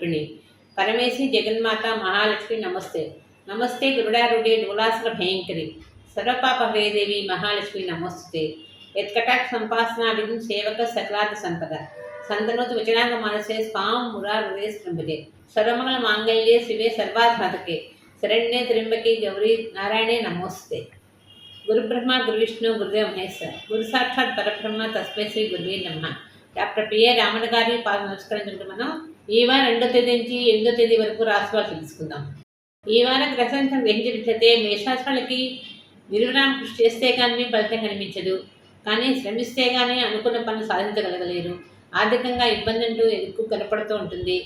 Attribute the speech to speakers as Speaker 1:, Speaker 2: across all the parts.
Speaker 1: స్వరూపిణి పరమేశి జగన్మాత మహాలక్ష్మి నమస్తే నమస్తే గురుడారుడే డోలాసుర భయంకరి సర్వపాప హృదయదేవి మహాలక్ష్మి నమస్తే ఎత్కటాక్ సంపాసనాభిధం సేవక సకలాత సంపద సంతనోతు వచనాంగ మనసే స్వాం మురారుడే శృంభజే సర్వమంగళ మాంగళ్యే శివే సర్వాధాతకే శరణ్యే త్రింబకే గౌరీ నారాయణే నమోస్తే గురుబ్రహ్మ గురువిష్ణు గురుదేవ మహేశ్వర గురు సాక్షాత్ పరబ్రహ్మ తస్మై శ్రీ గురువే నమ్మ డాక్టర్ పిఏ రామణ గారి పాలు నమస్కరించుకుంటూ మనం ఈ వారం రెండో తేదీ నుంచి ఎనిమిదో తేదీ వరకు రాశివారు తెలుసుకుందాం ఈ వారం గ్రహసంఖ్య గ్రహించినట్లయితే మేషాశ్రాలకి విరివిరామ కృషి చేస్తే కానీ ఫలితం కనిపించదు కానీ శ్రమిస్తే కానీ అనుకున్న పనులు సాధించగలగలేరు ఆర్థికంగా ఇబ్బంది అంటూ ఎక్కువ కనపడుతూ ఉంటుంది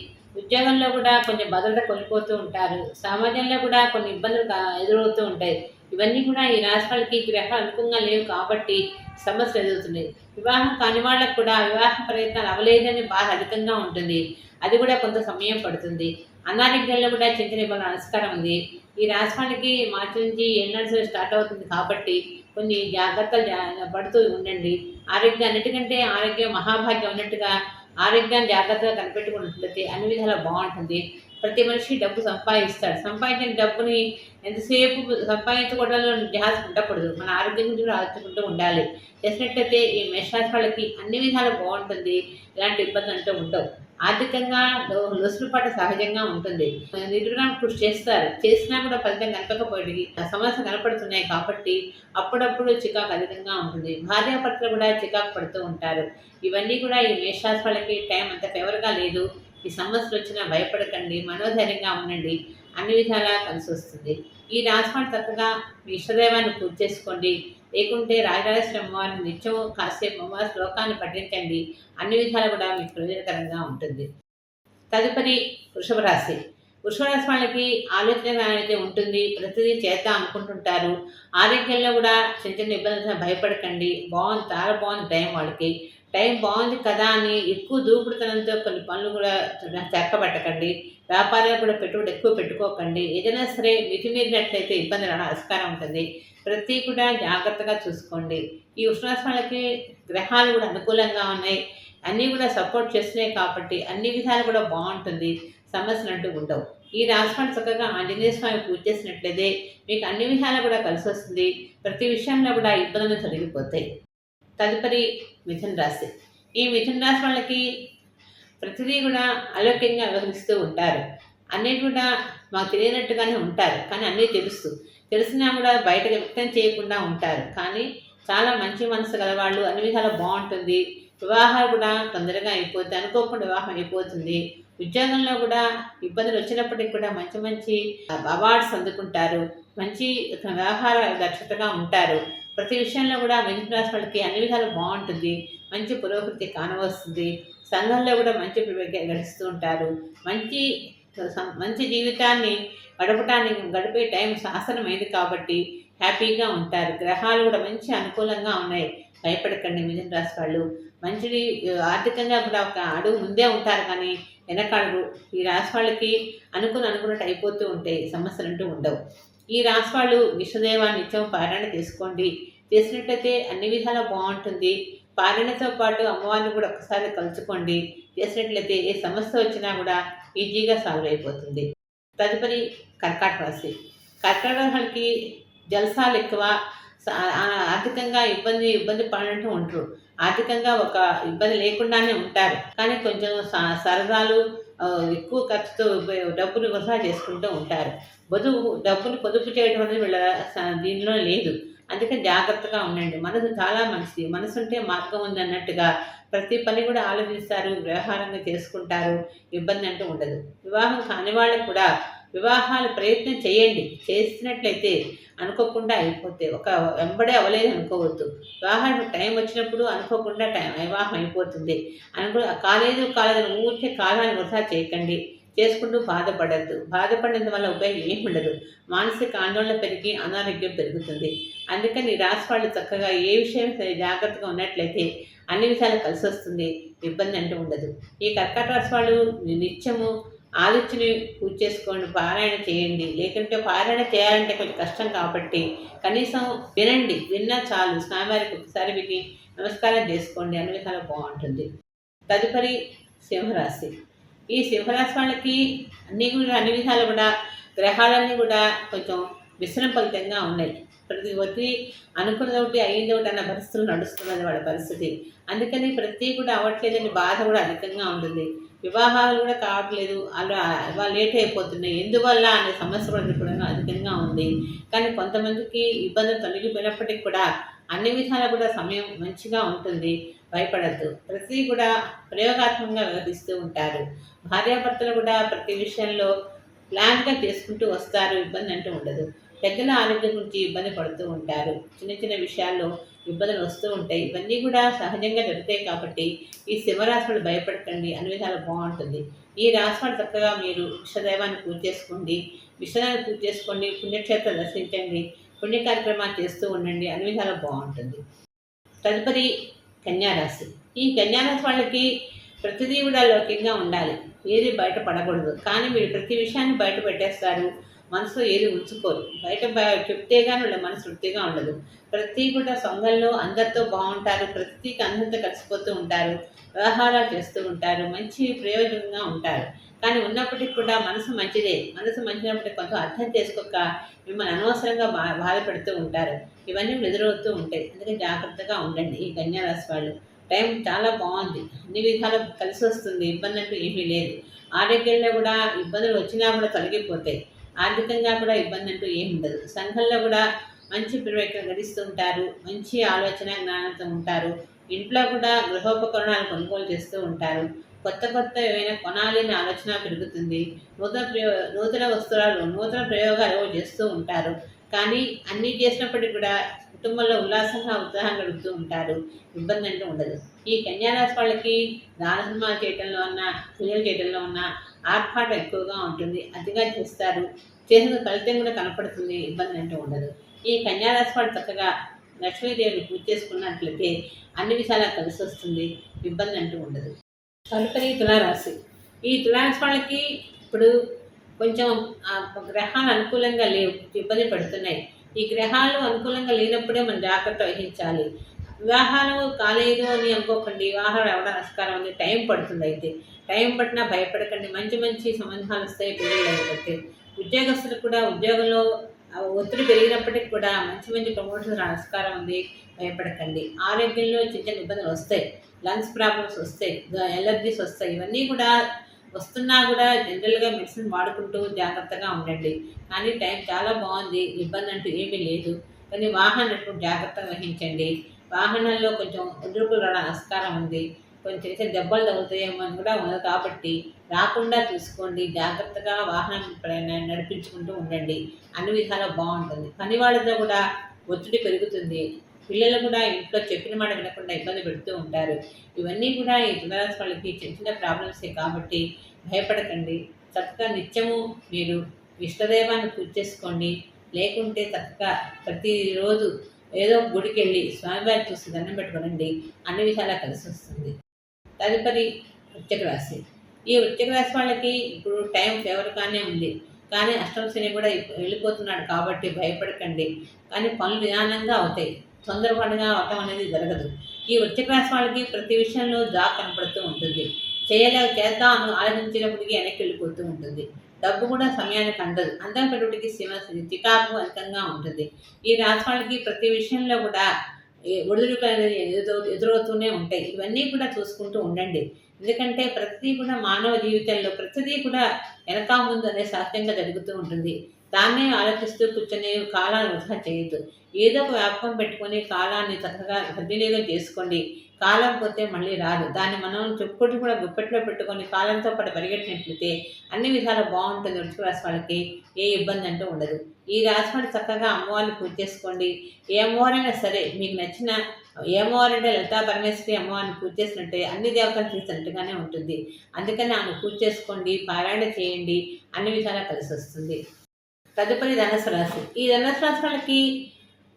Speaker 1: ఉద్యోగంలో కూడా కొన్ని భద్రత కోల్పోతూ ఉంటారు సామాజంలో కూడా కొన్ని ఇబ్బందులు ఎదురవుతూ ఉంటాయి ఇవన్నీ కూడా ఈ రాష్ట్రాలకి గ్రహాలు అనుకూలంగా లేవు కాబట్టి సమస్యలు ఎదుగుతున్నాయి వివాహం కాని వాళ్ళకు కూడా వివాహ ప్రయత్నాలు అవలేదని బాధ అధికంగా ఉంటుంది అది కూడా కొంత సమయం పడుతుంది అనారోగ్యంలో కూడా చింతనివ్వాల నమస్కారం ఉంది ఈ రాష్ట్రానికి మార్చి నుంచి ఎన్ఆర్సీ స్టార్ట్ అవుతుంది కాబట్టి కొన్ని జాగ్రత్తలు పడుతూ ఉండండి ఆరోగ్యం అన్నిటికంటే ఆరోగ్యం మహాభాగ్యం ఉన్నట్టుగా ఆరోగ్యాన్ని జాగ్రత్తగా కనిపెట్టుకున్నట్లయితే అన్ని విధాలా బాగుంటుంది ప్రతి మనిషి డబ్బు సంపాదిస్తాడు సంపాదించిన డబ్బుని ఎంతసేపు సంపాదించుకోవడంలో జాస్ ఉండకూడదు మన ఆరోగ్యం గురించి కూడా ఆలోచించుకుంటూ ఉండాలి చేసినట్లయితే ఈ మేషరాశి వాళ్ళకి అన్ని విధాలు బాగుంటుంది ఇలాంటి ఇబ్బంది అంటూ ఉండవు ఆర్థికంగా లొసులుపాటు సహజంగా ఉంటుంది నిరుణం కృషి చేస్తారు చేసినా కూడా ఫలితం కనపకపోయి సమస్య కనపడుతున్నాయి కాబట్టి అప్పుడప్పుడు చికాకు అధికంగా ఉంటుంది భార్యాభర్తలు కూడా చికాకు పడుతూ ఉంటారు ఇవన్నీ కూడా ఈ మేషరాశి వాళ్ళకి టైం అంత ఫేవర్గా లేదు ఈ సమస్యలు వచ్చినా భయపడకండి మనోధైర్యంగా ఉండండి అన్ని విధాలా కలిసి వస్తుంది ఈ రాశి చక్కగా మీ ఇష్టదైవాన్ని పూర్తి చేసుకోండి లేకుంటే రాజరాజేశ్వరం వారిని నిత్యం కాసేపు అమ్మవారి శ్లోకాన్ని పఠించండి అన్ని విధాలు కూడా మీకు ప్రయోజనకరంగా ఉంటుంది తదుపరి వృషభ రాశి వృషభరాశి వాళ్ళకి ఆలోచన అనేది ఉంటుంది ప్రతిదీ చేద్దాం అనుకుంటుంటారు ఆరోగ్యంలో కూడా చిన్న చిన్న ఇబ్బందులు భయపడకండి బాగుంది చాలా బాగుంది టైం వాళ్ళకి టైం బాగుంది కదా అని ఎక్కువ దూపుడుతనంతో కొన్ని పనులు కూడా చెక్కబట్టకండి వ్యాపారాలు కూడా పెట్టుబడి ఎక్కువ పెట్టుకోకండి ఏదైనా సరే మితిమీరినట్లయితే మీరినట్లయితే ఇబ్బంది రావడం ఆస్కారం ఉంటుంది ప్రతి కూడా జాగ్రత్తగా చూసుకోండి ఈ ఉష్ణాశ్రమాలకి గ్రహాలు కూడా అనుకూలంగా ఉన్నాయి అన్నీ కూడా సపోర్ట్ చేస్తున్నాయి కాబట్టి అన్ని విధాలు కూడా బాగుంటుంది సమస్యలు అంటూ ఉండవు ఈ రాశిఫలం చక్కగా ఆంజనేయ స్వామి పూజ చేసినట్లయితే మీకు అన్ని విధాలు కూడా కలిసి వస్తుంది ప్రతి విషయంలో కూడా ఇబ్బందులు తొలగిపోతాయి తదుపరి మిథున రాశి ఈ మిథున రాశి వాళ్ళకి ప్రతిదీ కూడా అలౌక్యంగా వ్యవహరిస్తూ ఉంటారు అన్నీ కూడా మాకు తెలియనట్టుగానే ఉంటారు కానీ అన్నీ తెలుసు తెలిసినా కూడా బయట వ్యక్తం చేయకుండా ఉంటారు కానీ చాలా మంచి మనసు గలవాళ్ళు అన్ని విధాలు బాగుంటుంది వివాహాలు కూడా తొందరగా అయిపోతుంది అనుకోకుండా వివాహం అయిపోతుంది ఉద్యోగంలో కూడా ఇబ్బందులు వచ్చినప్పటికీ కూడా మంచి మంచి అవార్డ్స్ అందుకుంటారు మంచి వ్యవహార దక్షతగా ఉంటారు ప్రతి విషయంలో కూడా మిథున రాశి వాళ్ళకి అన్ని విధాలు బాగుంటుంది మంచి పురోగతి కానవస్తుంది సంఘంలో కూడా మంచి గడుస్తూ ఉంటారు మంచి మంచి జీవితాన్ని గడపటానికి గడిపే టైం శాసనమైంది కాబట్టి హ్యాపీగా ఉంటారు గ్రహాలు కూడా మంచి అనుకూలంగా ఉన్నాయి భయపడకండి మిథున రాశి వాళ్ళు మంచి ఆర్థికంగా కూడా ఒక అడుగు ముందే ఉంటారు కానీ వెనకాడరు ఈ రాశి వాళ్ళకి అనుకుని అనుకున్నట్టు అయిపోతూ ఉంటాయి సమస్యలు అంటూ ఉండవు ఈ రాశి వాళ్ళు విష్ణుదేవాన్ని నిత్యం పారాయణ చేసుకోండి చేసినట్లయితే అన్ని విధాలా బాగుంటుంది పాలనతో పాటు అమ్మవారిని కూడా ఒకసారి కలుసుకోండి చేసినట్లయితే ఏ సమస్య వచ్చినా కూడా ఈజీగా సాల్వ్ అయిపోతుంది తదుపరి కర్కాటక రాశి కర్కాటక రాశికి జలసాలు ఎక్కువ ఆర్థికంగా ఇబ్బంది ఇబ్బంది పడినట్టు ఉంటారు ఆర్థికంగా ఒక ఇబ్బంది లేకుండానే ఉంటారు కానీ కొంచెం సరదాలు ఎక్కువ ఖర్చుతో డబ్బులు వృధా చేసుకుంటూ ఉంటారు పొదుపు డబ్బులు పొదుపు చేయడం అనేది వీళ్ళ దీనిలో లేదు అందుకే జాగ్రత్తగా ఉండండి మనసు చాలా మంచిది మనసు ఉంటే మార్గం అన్నట్టుగా ప్రతి పని కూడా ఆలోచిస్తారు వ్యవహారంగా చేసుకుంటారు ఇబ్బంది అంటూ ఉండదు వివాహం కాని వాళ్ళకు కూడా వివాహాలు ప్రయత్నం చేయండి చేసినట్లయితే అనుకోకుండా అయిపోతే ఒక వెంబడే అవ్వలేదు అనుకోవద్దు వివాహం టైం వచ్చినప్పుడు అనుకోకుండా టైం వివాహం అయిపోతుంది అనుకో కాలేదు కాలేదు ఊరికే కాలాన్ని వృధా చేయకండి చేసుకుంటూ బాధపడద్దు బాధపడినందు వల్ల ఉపయోగం ఏమి ఉండదు మానసిక ఆందోళన పెరిగి అనారోగ్యం పెరుగుతుంది అందుకని రాసి వాళ్ళు చక్కగా ఏ విషయం సరే జాగ్రత్తగా ఉన్నట్లయితే అన్ని విషయాలు కలిసి వస్తుంది ఇబ్బంది అంటూ ఉండదు ఈ కర్కాట రాసి వాళ్ళు నిత్యము ఆలోచనని పూజ చేసుకోండి పారాయణ చేయండి లేకుంటే పారాయణ చేయాలంటే కొంచెం కష్టం కాబట్టి కనీసం వినండి విన్నా చాలు స్వామివారికి ఒకసారి విని నమస్కారం చేసుకోండి అన్ని విధాలు బాగుంటుంది తదుపరి సింహరాశి ఈ సింహరాశి వాళ్ళకి అన్నీ కూడా అన్ని విధాలు కూడా గ్రహాలన్నీ కూడా కొంచెం ఫలితంగా ఉన్నాయి ప్రతి ఒత్తిడి అనుకున్నది ఒకటి అయ్యింది ఒకటి అన్న పరిస్థితులు నడుస్తున్నది వాళ్ళ పరిస్థితి అందుకని ప్రతి కూడా అవ్వట్లేదని బాధ కూడా అధికంగా ఉంటుంది వివాహాలు కూడా కావట్లేదు వాళ్ళు వాళ్ళు లేట్ అయిపోతున్నాయి ఎందువల్ల అనే సమస్య కూడా అధికంగా ఉంది కానీ కొంతమందికి ఇబ్బందులు తొలగిపోయినప్పటికీ కూడా అన్ని విధాలా కూడా సమయం మంచిగా ఉంటుంది భయపడద్దు ప్రతి కూడా ప్రయోగాత్మకంగా వ్యవహరిస్తూ ఉంటారు భార్యాభర్తలు కూడా ప్రతి విషయంలో ప్లాన్గా చేసుకుంటూ వస్తారు ఇబ్బంది అంటూ ఉండదు పెద్దల ఆరోగ్యం గురించి ఇబ్బంది పడుతూ ఉంటారు చిన్న చిన్న విషయాల్లో ఇబ్బందులు వస్తూ ఉంటాయి ఇవన్నీ కూడా సహజంగా జరుగుతాయి కాబట్టి ఈ సింహరాశులు భయపడకండి అన్ని విధాలు బాగుంటుంది ఈ రాశులు చక్కగా మీరు వృక్షదైవాన్ని పూజ చేసుకోండి విశ్వనాన్ని పూజ చేసుకోండి పుణ్యక్షేత్రం దర్శించండి పుణ్య కార్యక్రమాలు చేస్తూ ఉండండి అన్ని విధాలు బాగుంటుంది తదుపరి కన్యారాశి ఈ కన్యారాశి వాళ్ళకి ప్రతిదీ కూడా లౌకికంగా ఉండాలి ఏది బయట పడకూడదు కానీ మీరు ప్రతి విషయాన్ని బయట పెట్టేస్తారు మనసులో ఏది ఉంచుకోరు బయట చెప్తే కానీ వాళ్ళ మనసు వృత్తిగా ఉండదు ప్రతి కూడా సొంగల్లో అందరితో బాగుంటారు ప్రతికి అందరితో కలిసిపోతూ ఉంటారు వ్యవహారాలు చేస్తూ ఉంటారు మంచి ప్రయోజనంగా ఉంటారు కానీ ఉన్నప్పటికీ కూడా మనసు మంచిదే మనసు మంచినప్పుడు కొంచెం అర్థం చేసుకోక మిమ్మల్ని అనవసరంగా బా బాధపడుతూ ఉంటారు ఇవన్నీ ఎదురవుతూ ఉంటాయి అందుకని జాగ్రత్తగా ఉండండి ఈ కన్యారాశి వాళ్ళు టైం చాలా బాగుంది అన్ని విధాలు కలిసి వస్తుంది ఇబ్బంది అంటూ ఏమీ లేదు ఆరోగ్యంలో కూడా ఇబ్బందులు వచ్చినా కూడా తొలగిపోతాయి ఆర్థికంగా కూడా ఇబ్బంది అంటూ ఏమి ఉండదు సంఘంలో కూడా మంచి ప్రవేకం గడిస్తూ ఉంటారు మంచి ఆలోచన జ్ఞానంతో ఉంటారు ఇంట్లో కూడా గృహోపకరణాలు కొనుగోలు చేస్తూ ఉంటారు కొత్త కొత్త ఏమైనా కొనాలి అనే ఆలోచన పెరుగుతుంది నూతన నూతన వస్తువులు నూతన ప్రయోగాలు చేస్తూ ఉంటారు కానీ అన్నీ చేసినప్పటికీ కూడా కుటుంబంలో ఉల్లాసంగా ఉత్సాహం గడుపుతూ ఉంటారు ఇబ్బంది అంటూ ఉండదు ఈ కన్యారాశి వాళ్ళకి దాన చేయటంలో ఉన్న పూజలు చేయడంలో ఉన్న ఆర్పాట ఎక్కువగా ఉంటుంది అతిగా చేస్తారు చేసిన ఫలితం కూడా కనపడుతుంది ఇబ్బంది అంటూ ఉండదు ఈ కన్యారాశి వాళ్ళు చక్కగా లక్ష్మీదేవిని పూజ చేసుకున్నట్లయితే అన్ని విషయాలు కలిసి వస్తుంది ఇబ్బంది అంటూ ఉండదు తదుపరి తులారాశి ఈ తులారాశి వాళ్ళకి ఇప్పుడు కొంచెం గ్రహాలు అనుకూలంగా లేవు ఇబ్బంది పడుతున్నాయి ఈ గ్రహాలు అనుకూలంగా లేనప్పుడే మనం జాగ్రత్త వహించాలి వివాహాలు కాలేదు అని అనుకోకండి వివాహాలు అవ్వడం నమస్కారం అని టైం పడుతుంది అయితే టైం పట్టినా భయపడకండి మంచి మంచి సంబంధాలు వస్తాయి అయితే ఉద్యోగస్తులు కూడా ఉద్యోగంలో ఒత్తిడి పెరిగినప్పటికీ కూడా మంచి మంచి ప్రమోషన్స్ నమస్కారం ఉంది భయపడకండి ఆరోగ్యంలో చిన్న చిన్న ఇబ్బందులు వస్తాయి లంగ్స్ ప్రాబ్లమ్స్ వస్తాయి ఎలర్జీస్ వస్తాయి ఇవన్నీ కూడా వస్తున్నా కూడా జనరల్గా మెడిసిన్ వాడుకుంటూ జాగ్రత్తగా ఉండండి కానీ టైం చాలా బాగుంది ఇబ్బంది అంటూ ఏమీ లేదు కానీ వాహనకు జాగ్రత్తగా వహించండి వాహనంలో కొంచెం ఎదురుకు ఆస్కారం ఉంది కొంచెం అయితే దెబ్బలు తగ్గుతాయేమో అని కూడా ఉంది కాబట్టి రాకుండా చూసుకోండి జాగ్రత్తగా వాహనం నడిపించుకుంటూ ఉండండి అన్ని విధాలా బాగుంటుంది పనివాళ్ళతో కూడా ఒత్తిడి పెరుగుతుంది పిల్లలు కూడా ఇంట్లో చెప్పిన మాట వినకుండా ఇబ్బంది పెడుతూ ఉంటారు ఇవన్నీ కూడా ఈ తులరాశి వాళ్ళకి చిన్న చిన్న ప్రాబ్లమ్సే కాబట్టి భయపడకండి చక్కగా నిత్యము మీరు ఇష్టదైవాన్ని పూజ చేసుకోండి లేకుంటే చక్కగా ప్రతిరోజు ఏదో గుడికి వెళ్ళి స్వామివారి చూసి దండం పెట్టుకోనండి అన్ని విధాలా కలిసి వస్తుంది తదుపరి వృత్తిక రాశి ఈ వృత్తిక రాశి వాళ్ళకి ఇప్పుడు టైం ఫేవర్గానే ఉంది కానీ అష్టం శని కూడా వెళ్ళిపోతున్నాడు కాబట్టి భయపడకండి కానీ పనులు నిదానంగా అవుతాయి సందర్భంగా అవటం అనేది జరగదు ఈ వృత్తిక వాళ్ళకి ప్రతి విషయంలో జాబ్ కనపడుతూ ఉంటుంది చేయలేక చేద్దాం అని ఆలోచించేటప్పటికి వెనక్కి వెళ్ళిపోతూ ఉంటుంది డబ్బు కూడా సమయానికి అందదు అందం పెట్టుబడికి సీమ చికాకు అధికంగా ఉంటుంది ఈ రాశి వాళ్ళకి ప్రతి విషయంలో కూడా ఒడిదుడుకులు అనేది ఎదురవుతూనే ఉంటాయి ఇవన్నీ కూడా చూసుకుంటూ ఉండండి ఎందుకంటే ప్రతిదీ కూడా మానవ జీవితంలో ప్రతిదీ కూడా వెనక ముందు అనే సహజంగా జరుగుతూ ఉంటుంది దాన్నే ఆలోచిస్తూ కూర్చొని కాలాన్ని వృధా చేయొద్దు ఏదో ఒక వ్యాపకం పెట్టుకొని కాలాన్ని చక్కగా సద్వినియోగం చేసుకోండి కాలం పోతే మళ్ళీ రాదు దాన్ని మనం చెప్పుకుంటూ కూడా గుప్పెట్లో పెట్టుకొని కాలంతో పాటు పరిగెట్టినట్లయితే అన్ని విధాలు బాగుంటుంది వృష్టి రాసి వాళ్ళకి ఏ ఇబ్బంది అంటూ ఉండదు ఈ రాశి వాళ్ళు చక్కగా అమ్మవారిని పూజ చేసుకోండి ఏ అమ్మవారైనా సరే మీకు నచ్చిన అంటే లలితా పరమేశ్వరి అమ్మవారిని పూజ చేసినట్టే అన్ని దేవతలు చేసినట్టుగానే ఉంటుంది అందుకని ఆమె పూజ చేసుకోండి పారాయణ చేయండి అన్ని విధాలా కలిసి వస్తుంది తదుపరి ధనస్సు రాశి ఈ ధనస్సు రాశి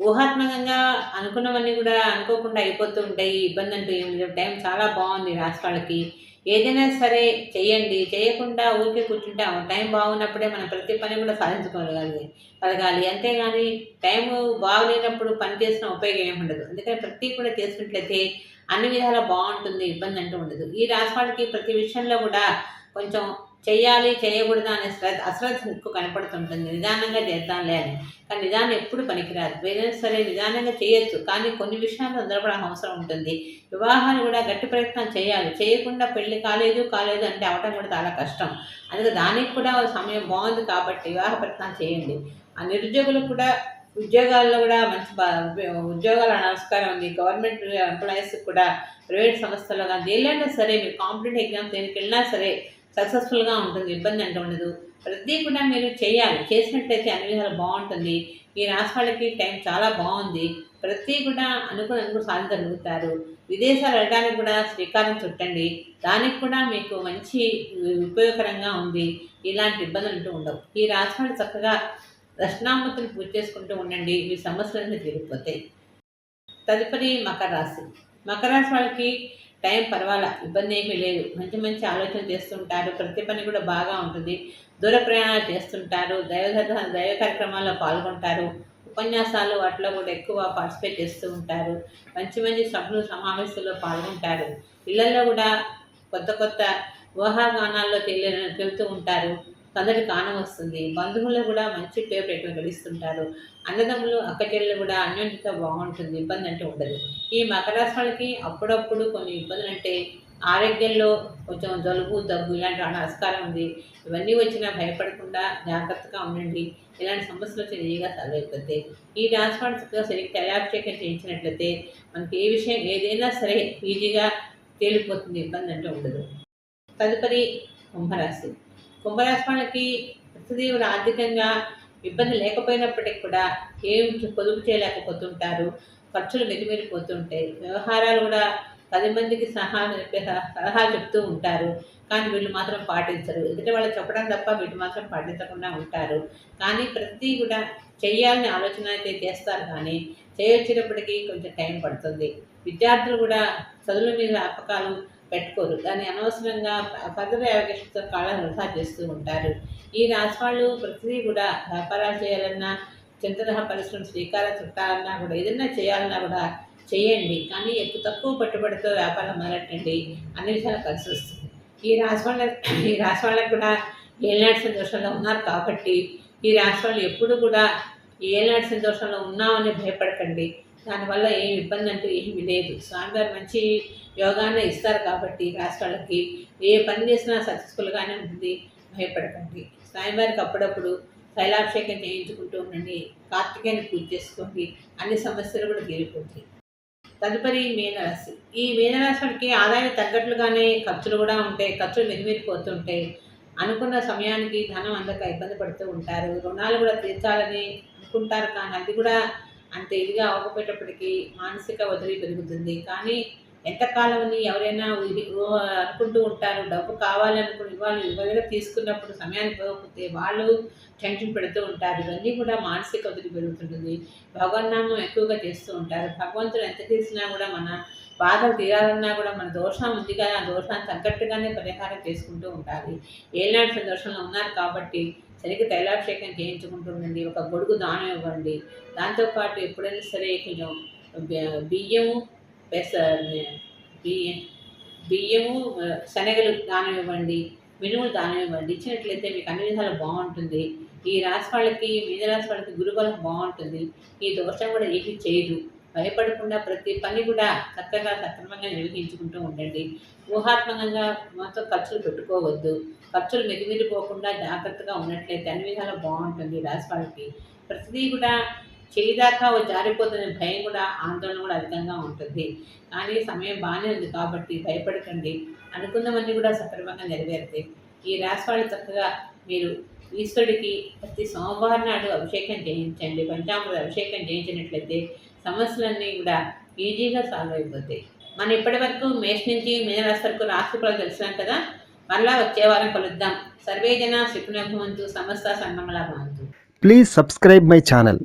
Speaker 1: ఊహాత్మకంగా అనుకున్నవన్నీ కూడా అనుకోకుండా అయిపోతూ ఉంటాయి ఇబ్బంది అంటూ ఏమి టైం చాలా బాగుంది రాష్ట్రాలకి ఏదైనా సరే చేయండి చేయకుండా ఊరికే కూర్చుంటే టైం బాగున్నప్పుడే మనం ప్రతి పని కూడా సాధించుకోగలగాలి కలగాలి అంతేగాని టైం బాగలేనప్పుడు పని చేసిన ఉపయోగం ఏమి ఉండదు అందుకని ప్రతి కూడా చేసుకున్నట్లయితే అన్ని విధాలా బాగుంటుంది ఇబ్బంది అంటూ ఉండదు ఈ రాష్ట్రానికి ప్రతి విషయంలో కూడా కొంచెం చేయాలి చేయకూడదు అనే శ్రద్ధ అశ్రద్ధ ఎక్కువ కనపడుతుంటుంది నిదానంగా చేస్తాం లేదు కానీ నిదానం ఎప్పుడు పనికిరాదు ఏదైనా సరే నిదానంగా చేయొచ్చు కానీ కొన్ని విషయాలు తొందరపడే అవసరం ఉంటుంది వివాహాన్ని కూడా గట్టి ప్రయత్నం చేయాలి చేయకుండా పెళ్లి కాలేదు కాలేదు అంటే అవటం కూడా చాలా కష్టం అందుకే దానికి కూడా సమయం బాగుంది కాబట్టి వివాహ ప్రయత్నం చేయండి ఆ నిరుద్యోగులు కూడా ఉద్యోగాల్లో కూడా మంచి ఉద్యోగాల నమస్కారం ఉంది గవర్నమెంట్ ఎంప్లాయీస్ కూడా ప్రైవేట్ సంస్థల్లో కానీ దేనిలో సరే మీరు కాంపిటేటివ్ ఎగ్జామ్స్ దేనికి వెళ్ళినా సరే సక్సెస్ఫుల్గా ఉంటుంది ఇబ్బంది అంటూ ఉండదు ప్రతి కూడా మీరు చేయాలి చేసినట్లయితే అన్ని విధాలు బాగుంటుంది ఈ రాశి వాళ్ళకి టైం చాలా బాగుంది ప్రతి కూడా అనుకుని అనుకుని సాధించగలుగుతారు విదేశాలు వెళ్ళడానికి కూడా శ్రీకారం చుట్టండి దానికి కూడా మీకు మంచి ఉపయోగకరంగా ఉంది ఇలాంటి ఇబ్బందులు అంటూ ఉండవు ఈ రాశి వాళ్ళు చక్కగా దక్షిణామూర్తిని పూజ చేసుకుంటూ ఉండండి మీ సమస్యలన్నీ తీరిపోతాయి తదుపరి మకర రాశి మకర రాశి వాళ్ళకి టైం పర్వాలా ఇబ్బంది ఏమీ లేదు మంచి మంచి ఆలోచన చేస్తుంటారు ప్రతి పని కూడా బాగా ఉంటుంది దూర ప్రయాణాలు చేస్తుంటారు దైవ దైవ కార్యక్రమాల్లో పాల్గొంటారు ఉపన్యాసాలు వాటిలో కూడా ఎక్కువ పార్టిసిపేట్ చేస్తూ ఉంటారు మంచి మంచి సభలు సమావేశాల్లో పాల్గొంటారు ఇళ్లలో కూడా కొత్త కొత్త ఊహాగానాల్లో తెలియ తెలుతూ ఉంటారు కళ్ళకి కానం వస్తుంది బంధువులు కూడా మంచి పేపర్ గడిస్తుంటారు అన్నదమ్ములు అక్కచెల్లెలు కూడా అన్యోన్యత బాగుంటుంది ఇబ్బంది అంటే ఉండదు ఈ మకర రాశి అప్పుడప్పుడు కొన్ని ఇబ్బందులు అంటే ఆరోగ్యంలో కొంచెం జలుబు దగ్గు ఇలాంటి ఆస్కారం ఉంది ఇవన్నీ వచ్చినా భయపడకుండా జాగ్రత్తగా ఉండండి ఇలాంటి సమస్యలు వచ్చి ఈగా సలవైపోతాయి ఈ ట్రాన్స్ఫార్మర్స్గా సరిగ్గా ఎలాప్టేషన్ చేయించినట్లయితే మనకి ఏ విషయం ఏదైనా సరే ఈజీగా తేలిపోతుంది ఇబ్బంది అంటే ఉండదు తదుపరి కుంభరాశి కుంభరాశి వాళ్ళకి కృష్ణదేవుడు ఆర్థికంగా ఇబ్బంది లేకపోయినప్పటికీ కూడా ఏం పొదుపు చేయలేకపోతుంటారు ఖర్చులు వెనుమెరిపోతుంటాయి వ్యవహారాలు కూడా పది మందికి సహా సలహా చెప్తూ ఉంటారు కానీ వీళ్ళు మాత్రం పాటించరు ఎందుకంటే వాళ్ళు చెప్పడం తప్ప వీళ్ళు మాత్రం పాటించకుండా ఉంటారు కానీ ప్రతి కూడా చేయాలని ఆలోచన అయితే చేస్తారు కానీ చేయొచ్చినప్పటికీ కొంచెం టైం పడుతుంది విద్యార్థులు కూడా చదువుల మీద అప్పకాలం పెట్టుకోరు దాన్ని అనవసరంగా పదవి అవకాశంతో కాళ్ళను వృధా చేస్తూ ఉంటారు ఈ రాశి ప్రతిదీ కూడా వ్యాపారాలు చేయాలన్నా చంద్రగ్రహ పరిశ్రమ శ్రీకారం చుట్టాలన్నా కూడా ఏదన్నా చేయాలన్నా కూడా చేయండి కానీ ఎక్కువ తక్కువ పెట్టుబడితో వ్యాపారం మొదలెట్టండి అన్ని విషయాలు కలిసి వస్తుంది ఈ రాజవాళ్ళ ఈ రాశి కూడా ఏనాటి సంతోషంలో ఉన్నారు కాబట్టి ఈ రాశి ఎప్పుడు కూడా ఏనాటి సంతోషంలో ఉన్నామని భయపడకండి దానివల్ల ఏం ఇబ్బంది అంటూ ఏమీ లేదు స్వామివారు మంచి యోగాన్ని ఇస్తారు కాబట్టి రాష్ట్రాలకి ఏ పని చేసినా సక్సెస్ఫుల్గానే ఉంటుంది భయపడకండి స్వామివారికి అప్పుడప్పుడు శైలాభిషేకం చేయించుకుంటూ ఉండండి కార్తికేయని పూజ చేసుకోండి అన్ని సమస్యలు కూడా తీరిపోతాయి తదుపరి మీనరాశి ఈ మీనరాశులకి ఆదాయం తగ్గట్లుగానే ఖర్చులు కూడా ఉంటాయి ఖర్చులు మిగిలిపోతుంటాయి అనుకున్న సమయానికి ధనం అందక ఇబ్బంది పడుతూ ఉంటారు రుణాలు కూడా తీర్చాలని అనుకుంటారు కానీ అది కూడా అంత ఇదిగా అవ్వకపోయేటప్పటికీ మానసిక వదిలి పెరుగుతుంది కానీ ఎంతకాలం ఎవరైనా అనుకుంటూ ఉంటారు డబ్బు కావాలనుకుని వాళ్ళు ఇవ్వగా తీసుకున్నప్పుడు సమయానికి ఇవ్వకపోతే వాళ్ళు టెన్షన్ పెడుతూ ఉంటారు ఇవన్నీ కూడా మానసిక వదిలి పెరుగుతుంటుంది భగవన్నామం ఎక్కువగా చేస్తూ ఉంటారు భగవంతుడు ఎంత చేసినా కూడా మన బాధలు తీరాలన్నా కూడా మన దోషం ఉంది కదా ఆ దోషాన్ని తగ్గట్టుగానే పరిహారం చేసుకుంటూ ఉండాలి ఏనాడు దోషంలో ఉన్నారు కాబట్టి సరిగ్గా తైలాభిషేకం చేయించుకుంటుండండి ఒక గొడుగు దానం ఇవ్వండి దాంతోపాటు ఎప్పుడైనా సరే కొంచెం బియ్యము పెస బియ్యం బియ్యము శనగలు దానం ఇవ్వండి మినుములు దానం ఇవ్వండి ఇచ్చినట్లయితే మీకు అన్ని విధాలు బాగుంటుంది ఈ రాశి వాళ్ళకి మీద రాశి వాళ్ళకి గురుబలం బాగుంటుంది ఈ దోషం కూడా ఏమీ చేయదు భయపడకుండా ప్రతి పని కూడా చక్కగా సక్రమంగా నిర్వహించుకుంటూ ఉండండి ఊహాత్మకంగా మొత్తం ఖర్చులు పెట్టుకోవద్దు ఖర్చులు మిగిమిరిపోకుండా జాగ్రత్తగా ఉన్నట్లయితే అన్ని విధాలు బాగుంటుంది వాళ్ళకి ప్రతిదీ కూడా చేయదాకా జారిపోతున్న భయం కూడా ఆందోళన కూడా అధికంగా ఉంటుంది కానీ సమయం బాగానే ఉంది కాబట్టి భయపడకండి అనుకున్నవన్నీ కూడా సక్రమంగా నెరవేరుతాయి ఈ రాశివాళ్ళు చక్కగా మీరు ఈశ్వరుడికి ప్రతి సోమవారం నాడు అభిషేకం చేయించండి పంచామృత అభిషేకం చేయించినట్లయితే సమస్యలన్నీ కూడా ఈజీగా సాల్వ్ అయిపోతాయి మనం ఇప్పటి వరకు మేష్ నుంచి మీనరాశి వరకు రాశి కూడా కదా మరలా వచ్చే వారం కలుద్దాం సర్వేజన సుఖినభవంతు సమస్త సంగమలా భవంతు ప్లీజ్ సబ్స్క్రైబ్ మై ఛానల్